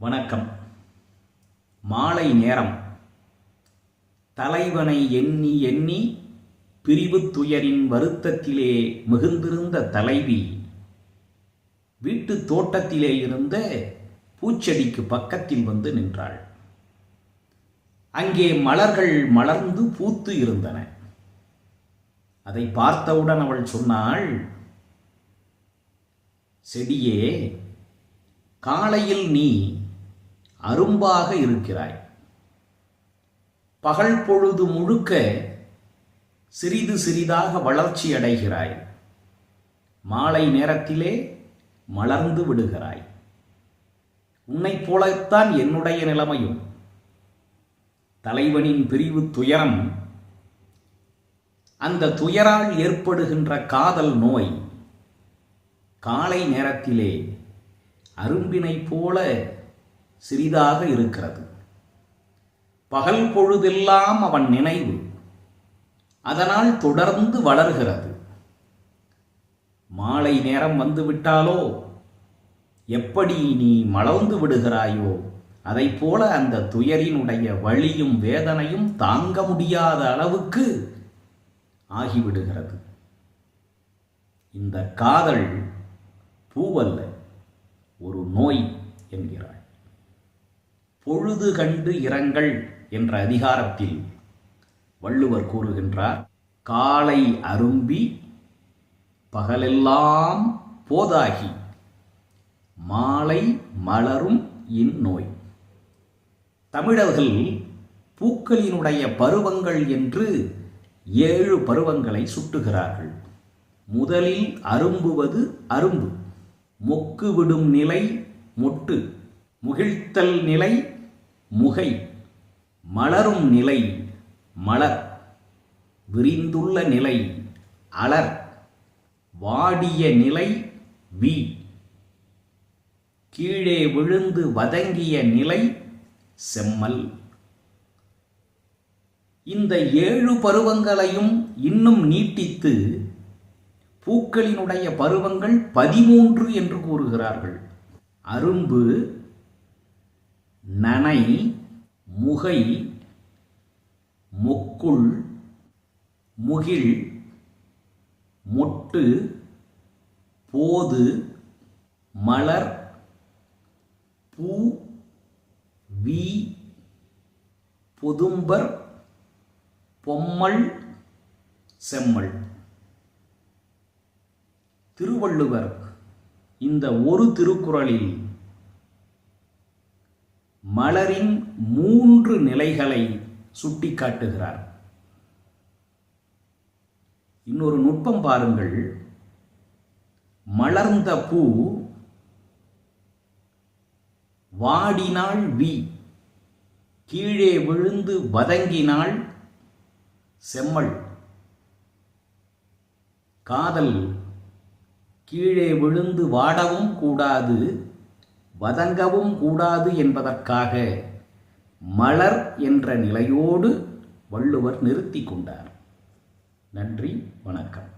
வணக்கம். மாலை நேரம். தலைவனை எண்ணி எண்ணி பிரிவு துயரின் வருத்தத்திலே மிகுந்திருந்த தலைவி வீட்டுத் தோட்டத்திலே இருந்த பூச்செடிக்கு பக்கத்தில் வந்து நின்றாள். அங்கே மலர்கள் மலர்ந்து பூத்து இருந்தன. அதை பார்த்தவுடன் அவள் சொன்னாள் செடியே காலையில் நீ அரும்பாக இருக்கிறாய். பகல் பொழுது முழுக்க சிறிது சிறிதாக வளர்ச்சி அடைகிறாய். மாலை நேரத்திலே மலர்ந்து விடுகிறாய். உன்னைப் போலத்தான் என்னுடைய நிலைமையும். தலைவனின் பிரிவு துயரம். அந்த துயரால் ஏற்படுகின்ற காதல் நோய். காலை நேரத்திலே அரும்பினைப் போல சிறிதாக இருக்கிறது. பகல் பொழுதெல்லாம் அவன் நினைவு. அதனால் தொடர்ந்து வளர்கிறது. மாலை நேரம் வந்துவிட்டாலோ எப்படி நீ மலர்ந்து விடுகிறாயோ? அதைப் போல அந்த துயரினுடைய வழியும் வேதனையும் தாங்க முடியாத அளவுக்கு ஆகிவிடுகிறது. இந்த காதல் பூவல்ல ஒரு நோய் என்கிறாள் பொழுது கண்டு இறங்கள் என்ற அதிகாரத்தில் வள்ளுவர் கூறுகின்றார் காலை அரும்பி பகலெல்லாம் போதாகி மாலை மலரும் இந்நோய். தமிழர்கள் பூக்களினுடைய பருவங்கள் என்று ஏழு பருவங்களை சுட்டுகிறார்கள். முதலில் அரும்புவது அரும்பு மொக்கு விடும் நிலை மொட்டு முகிழ்த்தல் நிலை முகை மலரும் நிலை மலர் விரிந்துள்ள நிலை அலர் வாடிய நிலை வி கீழே விழுந்து வதங்கிய நிலை செம்மல். இந்த ஏழு பருவங்களையும் இன்னும் நீட்டித்து பூக்களினுடைய பருவங்கள் பதிமூன்று என்று கூறுகிறார்கள். அரும்பு நனை முகை மொக்குள் முகில் மொட்டு போது மலர் பூ வி பொதும்பர் பொம்மல் செம்மல். திருவள்ளுவர் இந்த ஒரு திருக்குறளில் மலரின் மூன்று நிலைகளை சுட்டிக்காட்டுகிறார். இன்னொரு நுட்பம் பாருங்கள். மலர்ந்த பூ வாடினாள் வி கீழே விழுந்து வதங்கினாள் செம்மல். காதல் கீழே விழுந்து வாடவும் கூடாது வதங்கவும் கூடாது என்பதற்காக மலர் என்ற நிலையோடு வள்ளுவர் நிறுத்தி கொண்டார். நன்றி வணக்கம்.